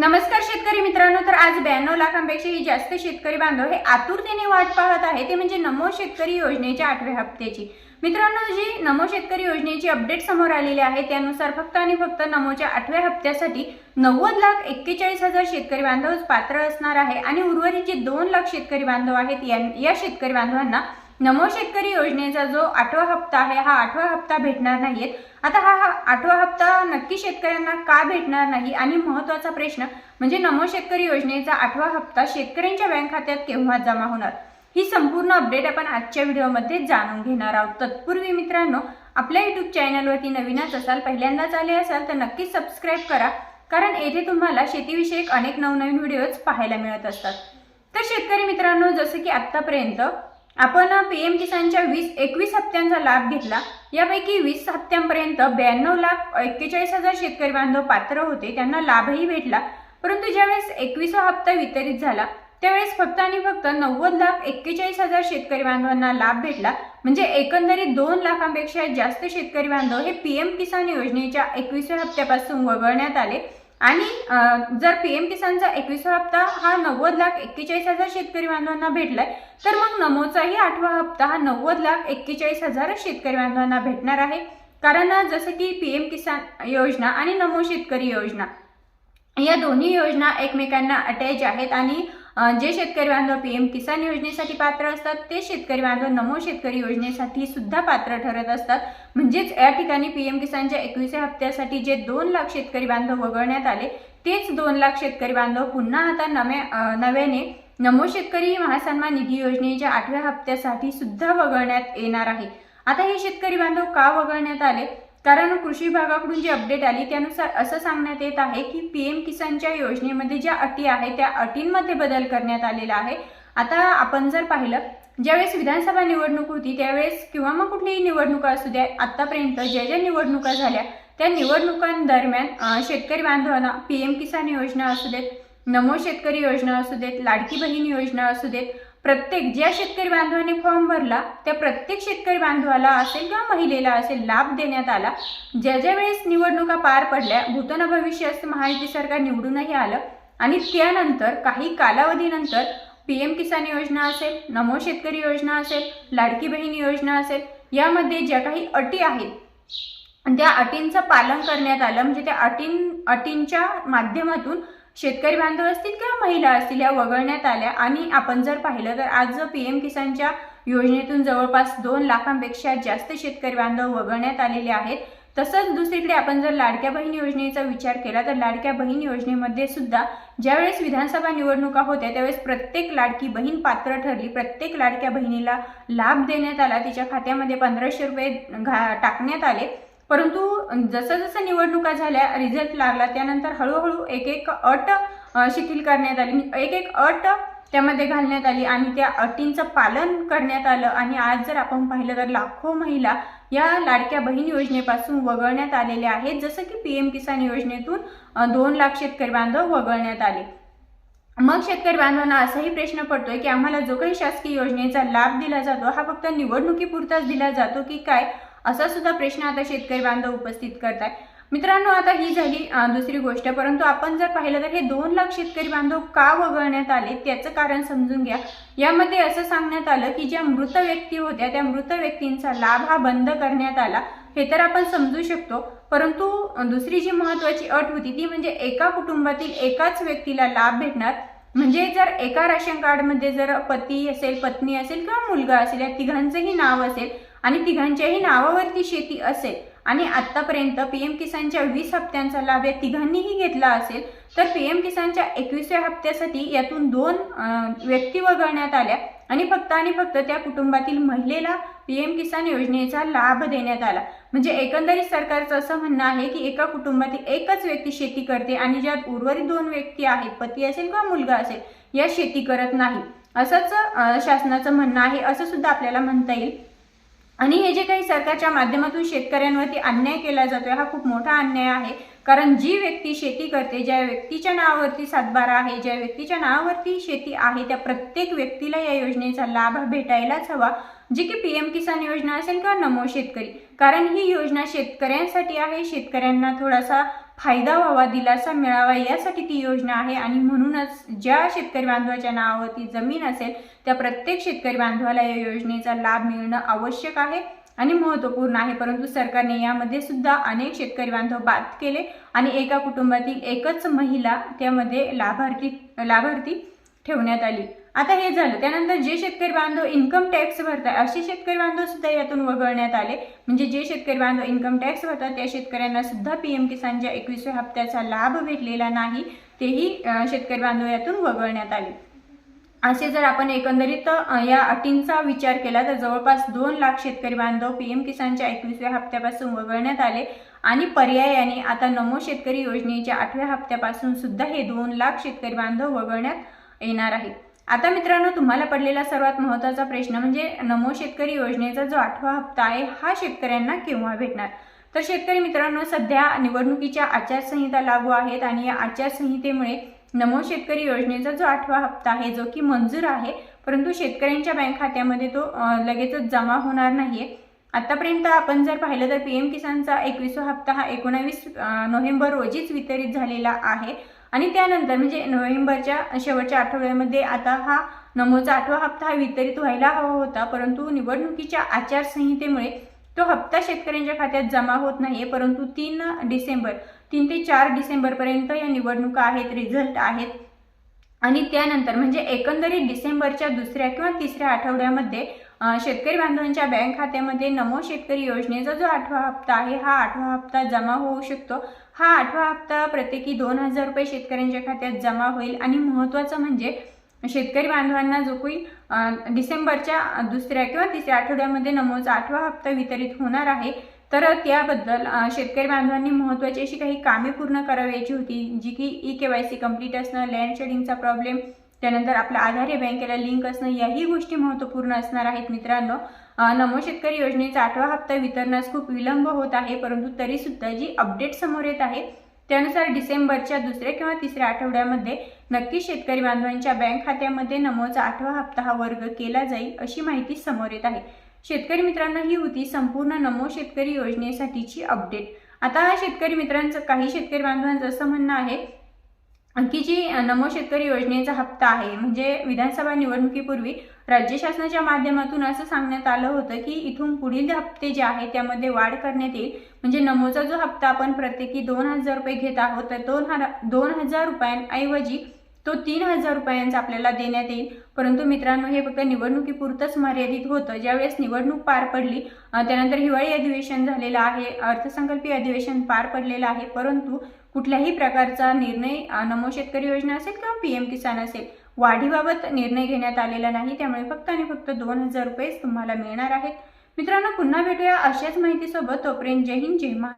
नमस्कार शेतकरी मित्रांनो तर आज ब्याण्णव लाखांपेक्षाही जास्त शेतकरी बांधव हे आतुरतेने वाट पाहत आहे ते म्हणजे नमो शेतकरी योजनेच्या आठव्या हप्त्याची. मित्रांनो जी नमो शेतकरी योजनेची अपडेट समोर आलेली आहे त्यानुसार फक्त आणि फक्त नमोच्या आठव्या हप्त्यासाठी नव्वद लाख एक्केचाळीस हजार शेतकरी बांधवच पात्र असणार आहे. आणि उर्वरित जे दोन लाख शेतकरी बांधव आहेत या- या शेतकरी बांधवांना नमो शेतकरी योजनेचा जो आठवा हप्ता आहे हा आठवा हप्ता भेटणार नाहीये आता हा आठवा हप्ता नक्की शेतकऱ्यांना का भेटणार नाही? आणि महत्त्वाचा प्रश्न म्हणजे नमो शेतकरी योजनेचा आठवा हप्ता शेतकऱ्यांच्या बँक खात्यात केव्हा जमा होणार? ही संपूर्ण अपडेट आपण आजच्या व्हिडिओमध्ये जाणून घेणार आहोत. तत्पूर्वी मित्रांनो आपल्या युट्यूब चॅनलवरती नवीनच असाल पहिल्यांदाच आले असाल तर नक्कीच सबस्क्राईब करा. कारण येथे तुम्हाला शेतीविषयक अनेक नवनवीन व्हिडिओज पाहायला मिळत असतात. तर शेतकरी मित्रांनो जसं की आत्तापर्यंत आपण पी एम किसानच्या वीस एकवीस हप्त्यांचा लाभ घेतला. यापैकी वीस हप्त्यांपर्यंत ब्याण्णव लाख एक्केचाळीस हजार शेतकरी बांधव पात्र होते. त्यांना लाभही भेटला. परंतु ज्यावेळेस एकवीसा हप्ता वितरित झाला त्यावेळेस फक्त आणि फक्त नव्वद लाख एक्केचाळीस हजार शेतकरी बांधवांना लाभ भेटला. म्हणजे एकंदरीत दोन लाखांपेक्षा जास्त शेतकरी बांधव हे पी एम किसान योजनेच्या एकविसव्या हप्त्यापासून वगळण्यात आले. आणि जर पी एम किसानचा एकवीसवा हप्ता हा नव्वद लाख एक्केचाळीस हजार शेतकरी बांधवांना भेटलाय तर मग नमोचाही आठवा हप्ता हा नव्वद लाख एक्केचाळीस हजार शेतकरी बांधवांना भेटणार आहे. कारण जसं की पी एम किसान योजना आणि नमो शेतकरी योजना या दोन्ही योजना एकमेकांना अटॅच आहेत आणि जे शेतकरी बांधव पी एम किसान योजनेसाठी पात्र असतात ते शेतकरी बांधव नमो शेतकरी योजनेसाठी सुद्धा पात्र ठरत असतात. म्हणजेच या ठिकाणी पी एम किसानच्या एकविसव्या हप्त्यासाठी जे दोन लाख शेतकरी बांधव वगळण्यात आले तेच दोन लाख शेतकरी बांधव पुन्हा आता नव्या नव्याने नमो शेतकरी महासन्मान निधी योजनेच्या आठव्या हप्त्यासाठी सुद्धा वगळण्यात येणार आहे. आता हे शेतकरी बांधव का वगळण्यात आले? कारण कृषी विभागाकडून जी अपडेट आली त्यानुसार असं सांगण्यात येत आहे की पी एम किसानच्या योजनेमध्ये ज्या अटी आहेत त्या अटींमध्ये बदल करण्यात आलेला आहे. आता आपण जर पाहिलं ज्यावेळेस विधानसभा निवडणूक होती त्यावेळेस किंवा मग कुठलीही निवडणुका असू द्या आतापर्यंत ज्या ज्या निवडणुका झाल्या त्या निवडणुकांदरम्यान शेतकरी बांधवांना पी एम किसान योजना असू देत नमो शेतकरी योजना असू देत लाडकी बहीण योजना असू देत प्रत्येक ज्या शेतकरी बांधवाने फॉर्म भरला त्या प्रत्येक शेतकरी बांधवाला असेल किंवा महिलेला असेल लाभ देण्यात आला. ज्या ज्या वेळेस निवडणुका पार पडल्या भूतन असं महायुती सरकार निवडूनही आलं. आणि त्यानंतर काही कालावधीनंतर पी एम किसान योजना असेल नमो शेतकरी योजना असेल लाडकी बहीण योजना असेल यामध्ये ज्या काही अटी आहेत त्या अटींचं पालन करण्यात आलं. म्हणजे त्या अटीं अटींच्या माध्यमातून शेतकरी बांधव असतील किंवा महिला असतील या वगळण्यात आल्या. आणि आपण जर पाहिलं तर आज पी एम किसानच्या योजनेतून जवळपास दोन लाखांपेक्षा जास्त शेतकरी बांधव वगळण्यात आलेले आहेत. तसंच दुसरीकडे आपण जर लाडक्या बहीण योजनेचा विचार केला तर लाडक्या बहीण योजनेमध्ये सुद्धा ज्यावेळेस विधानसभा निवडणुका होत्या त्यावेळेस प्रत्येक लाडकी बहीण पात्र ठरली. प्रत्येक लाडक्या बहिणीला लाभ देण्यात आला. तिच्या खात्यामध्ये पंधराशे रुपये घा टाकण्यात आले. परंतु जसं जसं निवडणुका झाल्या रिझल्ट लागला त्यानंतर हळूहळू एक एक अट शिथिल करण्यात आली. म्हणजे एक एक अट त्यामध्ये घालण्यात आली आणि त्या अटींचं पालन करण्यात आलं. आणि आज जर आपण पाहिलं तर लाखो महिला या लाडक्या बहीण योजनेपासून वगळण्यात आलेल्या आहेत. जसं की पी एम किसान योजनेतून दोन लाख शेतकरी बांधव वगळण्यात आले. मग शेतकरी बांधवांना असाही प्रश्न पडतोय की आम्हाला जो काही शासकीय योजनेचा लाभ दिला जातो हा फक्त निवडणुकीपुरताच दिला जातो की काय? असा सुद्धा प्रश्न आता शेतकरी बांधव उपस्थित करताय मित्रांनो आता ही झाली दुसरी गोष्ट. परंतु आपण जर पाहिलं तर हे दोन लाख शेतकरी बांधव का वगळण्यात आले त्याचं कारण समजून घ्या. यामध्ये असं सांगण्यात आलं की ज्या मृत व्यक्ती होत्या त्या मृत व्यक्तींचा लाभ हा बंद करण्यात आला हे तर आपण समजू शकतो. परंतु दुसरी जी महत्वाची अट होती ती म्हणजे एका कुटुंबातील एकाच व्यक्तीला लाभ भेटणार. म्हणजे जर एका राशन कार्डमध्ये जर पती असेल पत्नी असेल किंवा मुलगा असेल या तिघांचंही नाव असेल आणि तिघांच्याही नावावरती शेती असेल आणि आतापर्यंत पी एम किसानच्या वीस हप्त्यांचा लाभ या तिघांनीही घेतला असेल तर पी एम किसानच्या एकविसव्या हप्त्यासाठी यातून दोन व्यक्ती वगळण्यात आल्या आणि फक्त आणि फक्त त्या कुटुंबातील महिलेला पी एम किसान योजनेचा लाभ देण्यात आला. म्हणजे एकंदरीत सरकारचं असं म्हणणं आहे की एका कुटुंबातील एकच व्यक्ती शेती करते आणि ज्यात उर्वरित दोन व्यक्ती आहेत पती असेल किंवा मुलगा असेल या शेती करत नाही. असंच शासनाचं म्हणणं आहे असं सुद्धा आपल्याला म्हणता येईल. आणि हे जे काही सरकारच्या माध्यमातून शेतकऱ्यांवरती अन्याय केला जातोय हा खूप मोठा अन्याय आहे. कारण जी व्यक्ती शेती करते ज्या व्यक्तीच्या नावावरती सातबारा आहे ज्या व्यक्तीच्या नावावरती शेती आहे त्या प्रत्येक व्यक्तीला या योजनेचा लाभ भेटायलाच हवा. जी की पी एम किसान योजना असेल किंवा नमो शेतकरी. कारण ही योजना शेतकऱ्यांसाठी आहे. शेतकऱ्यांना थोडासा फायदा व्हावा दिलासा मिळावा यासाठी ती योजना आहे. आणि म्हणूनच ज्या शेतकरी बांधवाच्या नावावरती जमीन असेल त्या प्रत्येक शेतकरी बांधवाला या योजनेचा लाभ मिळणं आवश्यक आहे आणि महत्त्वपूर्ण आहे. परंतु सरकारने यामध्ये सुद्धा अनेक शेतकरी बांधव बाद केले आणि एका कुटुंबातील एकच महिला त्यामध्ये लाभार्थी लाभार्थी ठेवण्यात आली. आता हे झालं. त्यानंतर जे शेतकरी बांधव इन्कम टॅक्स भरतात असे शेतकरी बांधव सुद्धा यातून वगळण्यात आले. म्हणजे जे शेतकरी बांधव इन्कम टॅक्स भरतात त्या शेतकऱ्यांना सुद्धा पी एम किसानच्या एकविसव्या हप्त्याचा लाभ भेटलेला नाही. तेही शेतकरी बांधव यातून वगळण्यात आले. असे जर आपण एकंदरीत या अटींचा विचार केला तर जवळपास दोन लाख शेतकरी बांधव पी एम किसानच्या एकवीसव्या हप्त्यापासून वगळण्यात आले. आणि पर्यायाने आता नमो शेतकरी योजनेच्या आठव्या हप्त्यापासून सुद्धा हे दोन लाख शेतकरी बांधव वगळण्यात येणार आहेत. आता मित्रांनो तुम्हाला पडलेला सर्वात महत्त्वाचा प्रश्न म्हणजे नमो शेतकरी योजनेचा जो आठवा हप्ता आहे हा शेतकऱ्यांना केव्हा भेटणार? तर शेतकरी मित्रांनो सध्या निवडणुकीच्या आचारसंहिता लागू आहेत आणि या आचारसंहितेमुळे नमो शेतकरी योजनेचा जो आठवा हप्ता आहे जो की मंजूर आहे परंतु शेतकऱ्यांच्या बँक खात्यामध्ये तो लगेचच जमा होणार नाहीये. आतापर्यंत आपण जर पाहिलं तर पी एम किसानचा एकविसवा हप्ता हा एकोणावीस नोव्हेंबर रोजीच वितरित झालेला आहे. आणि त्यानंतर म्हणजे नोव्हेंबरच्या शेवटच्या आठवड्यामध्ये आता हा नमोचा आठवा हप्ता हा वितरित व्हायला हवा होता परंतु निवडणुकीच्या आचारसंहितेमुळे तो हप्ता शेतकऱ्यांच्या खात्यात जमा होत नाहीये परंतु तीन डिसेंबर तीन ते चार डिसेंबरपर्यंत या निवडणुका आहेत रिझल्ट आहेत. आणि त्यानंतर म्हणजे एकंदरीत डिसेंबरच्या दुसऱ्या किंवा तिसऱ्या आठवड्यामध्ये शेतकरी बांधवांच्या बँक खात्यामध्ये नमो शेतकरी योजनेचा जो आठवा हप्ता आहे हा आठवा हप्ता जमा होऊ शकतो. हा आठवा हप्ता प्रत्येकी दोन हजार रुपये शेतकऱ्यांच्या खात्यात जमा होईल आणि महत्त्वाचं म्हणजे शेतकरी बांधवांना जो काही डिसेंबरच्या दुसऱ्या किंवा तिसऱ्या आठवड्यामध्ये नमोचा आठवा हप्ता वितरित होणार आहे. तर त्याबद्दल शेतकरी बांधवांनी महत्त्वाची अशी काही कामे पूर्ण करावयाची होती जी की E K Y C complete असणं लँड शेडिंगचा प्रॉब्लेम त्यानंतर आपल्या आधार हे बँकेला लिंक असणं याही गोष्टी महत्त्वपूर्ण असणार आहेत मित्रांनो. नमो शेतकरी योजनेचा आठवा हप्ता वितरणास खूप विलंब होत आहे परंतु तरीसुद्धा जी अपडेट समोर येत आहे त्यानुसार डिसेंबरच्या दुसऱ्या किंवा तिसऱ्या आठवड्यामध्ये नक्की शेतकरी बांधवांच्या बँक खात्यामध्ये नमोचा आठवा हप्ता हा वर्ग केला जाईल अशी माहिती समोर येत आहे. शेतकरी मित्रांनो ही होती संपूर्ण नमो शेतकरी योजनेसाठीची अपडेट आता शेतकरी मित्रांचं काही शेतकरी बांधवांचं असं म्हणणं आहे की जी नमो शेतकरी योजनेचा हप्ता आहे म्हणजे विधानसभा निवडणुकीपूर्वी राज्य शासनाच्या माध्यमातून असं सांगण्यात आलं होतं की इथून पुढील हप्ते जे आहे त्यामध्ये वाढ करण्यात येईल. म्हणजे नमोचा जो हप्ता आपण प्रत्येकी दोन हजार रुपये घेत आहोत तर दोन हजार दोन हजार रुपयांऐवजी तो तीन हजार रुपयांचा आपल्याला देण्यात येईल. परंतु मित्रांनो हे फक्त निवडणुकीपुरतंच मर्यादित होतं. ज्यावेळेस निवडणूक पार पडली त्यानंतर हिवाळी अधिवेशन झालेलं आहे अर्थसंकल्पीय अधिवेशन पार पडलेलं आहे परंतु कुठल्याही प्रकारचा निर्णय नमो शेतकरी योजना असेल किंवा पी एम किसान असेल वाढीबाबत निर्णय घेण्यात आलेला नाही. त्यामुळे फक्त आणि फक्त दोन हजार रुपयेच तुम्हाला मिळणार आहेत. मित्रांनो पुन्हा भेटूया अशाच माहितीसोबत. तोपर्यंत जय हिंद जय महाराष्ट्र.